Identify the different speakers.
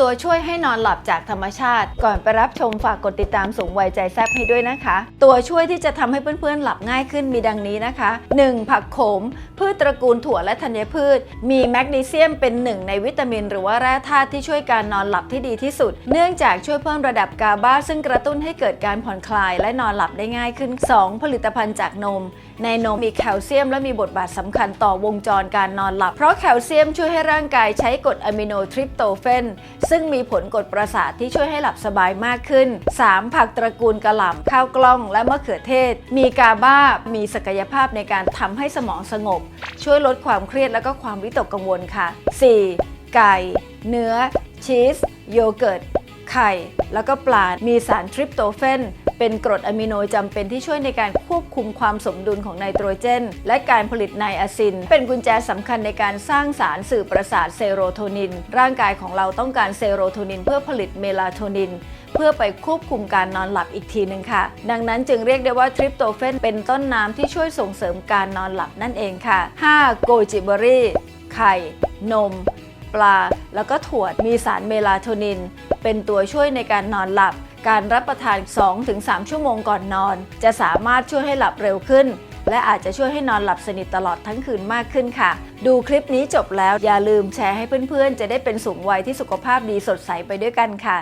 Speaker 1: ตัวช่วยให้นอนหลับจากธรรมชาติ ก่อนไปรับชมฝากกดติดตามสูงวัยใจแซบให้ด้วยนะคะ ตัวช่วยที่จะทำให้เพื่อนๆหลับง่ายขึ้นมีดังนี้นะคะ 1. ผักโขม พืชตระกูลถั่วและธัญพืช มีแมกนีเซียมเป็นหนึ่งในวิตามิน หรือว่าแร่ธาตุที่ช่วยการนอนหลับที่ดีที่สุด เนื่องจากช่วยเพิ่มระดับกาบาซึ่งกระตุ้นให้เกิดการผ่อนคลายและนอนหลับได้ง่ายขึ้น 2. ผลิตภัณฑ์จากนม ในนมมีแคลเซียม และมีบทบาทสำคัญต่อวงจรการนอนหลับ เพราะแคลเซียมช่วยให้ร่างกายใช้กรดอะมิโนทริปโตเฟนซึ่งมีผลกดประสาทที่ช่วยให้หลับสบายมากขึ้น 3. ผักตระกูลกระหล่ำข้าวกล้องและมะเขือเทศ มีกาบามีศักยภาพในการทำให้สมองสงบ ช่วยลดความเครียดและก็ความวิตกกังวลค่ะ 4. ไก่ เนื้อ ชีส โยเกิร์ตไข่ แล้วก็ปลา มีสารทริปโตเฟน เป็นกรดอะมิโนจำเป็นที่ช่วยในการควบคุมความสมดุลของไนโตรเจน และการผลิตไนอะซิน เป็นกุญแจสำคัญในการสร้างสารสื่อประสาทเซโรโทนิน ร่างกายของเราต้องการเซโรโทนิน เพื่อผลิตเมลาโทนิน เพื่อไปควบคุมการนอนหลับอีกทีหนึ่งค่ะ ดังนั้นจึงเรียกได้ว่าทริปโตเฟนเป็นต้นน้ำที่ช่วยส่งเสริมการนอนหลับนั่นเองค่ะ 5. โกจิเบอรี่ไข่ นม ปลา แล้วก็ถั่วมีสารเมลาโทนิน เป็นตัวช่วยในการนอนหลับ การรับประทาน 2-3 ชั่วโมงก่อนนอน จะสามารถช่วยให้หลับเร็วขึ้น และอาจจะช่วยให้นอนหลับสนิทตลอดทั้งคืนมากขึ้นค่ะ ดูคลิปนี้จบแล้วอย่าลืมแชร์ให้เพื่อนๆ จะได้เป็นสูงวัยที่สุขภาพดีสดใสไปด้วยกันค่ะ